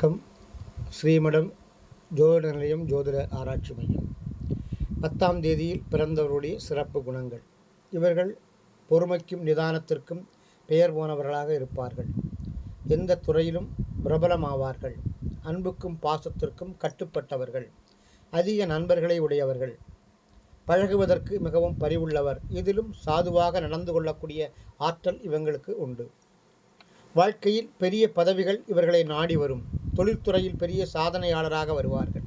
வணக்கம். ஸ்ரீமடம் ஜோதிட நிலையம் ஜோதிட ஆராய்ச்சி மையம். பத்தாம் தேதியில் பிறந்தவருடைய சிறப்பு குணங்கள். இவர்கள் பொறுமைக்கும் நிதானத்திற்கும் பெயர் போனவர்களாக இருப்பார்கள். எந்த துறையிலும் பிரபலமாவார்கள். அன்புக்கும் பாசத்திற்கும் கட்டுப்பட்டவர்கள். அதிக நண்பர்களை உடையவர்கள். பழகுவதற்கு மிகவும் பரிவுள்ளவர். இதிலும் சாதுவாக நடந்து கொள்ளக்கூடிய ஆற்றல் இவங்களுக்கு உண்டு. வாழ்க்கையில் பெரிய பதவிகள் இவர்களை நாடி வரும். தொழில்துறையில் பெரிய சாதனையாளராக வருவார்கள்.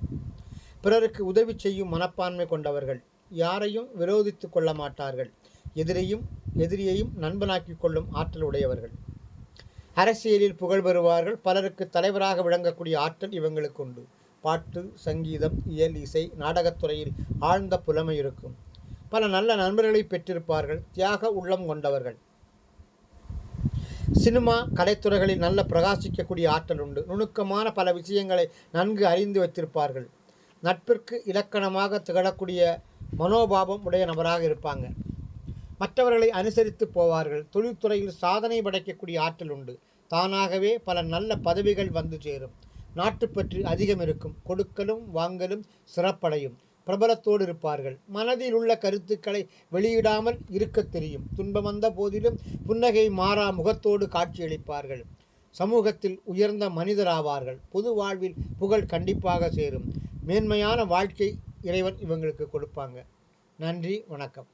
பிறருக்கு உதவி செய்யும் மனப்பான்மை கொண்டவர்கள். யாரையும் விரோதித்து கொள்ள மாட்டார்கள். எதிரையும் எதிரியையும் நண்பனாக்கிக் கொள்ளும் ஆற்றல் உடையவர்கள். அரசியலில் புகழ் பெறுவார்கள். பலருக்கு தலைவராக விளங்கக்கூடிய ஆற்றல் இவங்களுக்கு உண்டு. பாட்டு சங்கீதம் இயல் இசை நாடகத்துறையில் ஆழ்ந்த புலமை இருக்கும். பல நல்ல நண்பர்களை பெற்றிருப்பார்கள். தியாக உள்ளம் கொண்டவர்கள். சினிமா கலைத்துறைகளில் நல்ல பிரகாசிக்கக்கூடிய ஆற்றல் உண்டு நுணுக்கமான பல விஷயங்களை நன்கு அறிந்து வைத்திருப்பார்கள். நட்பிற்கு இலக்கணமாக திகழக்கூடிய மனோபாவம் உடைய நபராக இருப்பாங்க. மற்றவர்களை அனுசரித்து போவார்கள். தொழில்துறையில் சாதனை படைக்கக்கூடிய ஆற்றல் உண்டு தானாகவே பல நல்ல பதவிகள் வந்து சேரும். நாட்டுப்பற்று அதிகம் இருக்கும் கொடுக்கலும் வாங்கலும் சிறப்படையும். பிரபலத்தோடு இருப்பார்கள். மனதில் உள்ள கருத்துக்களை வெளியிடாமல் இருக்கத் தெரியும். துன்பம் வந்த போதிலும் புன்னகை மாறா முகத்தோடு காட்சியளிப்பார்கள். சமூகத்தில் உயர்ந்த மனிதராவார்கள். பொது வாழ்வில் புகழ் கண்டிப்பாக சேரும். மேன்மையான வாழ்க்கை இறைவன் இவங்களுக்கு கொடுப்பாங்க. நன்றி வணக்கம்.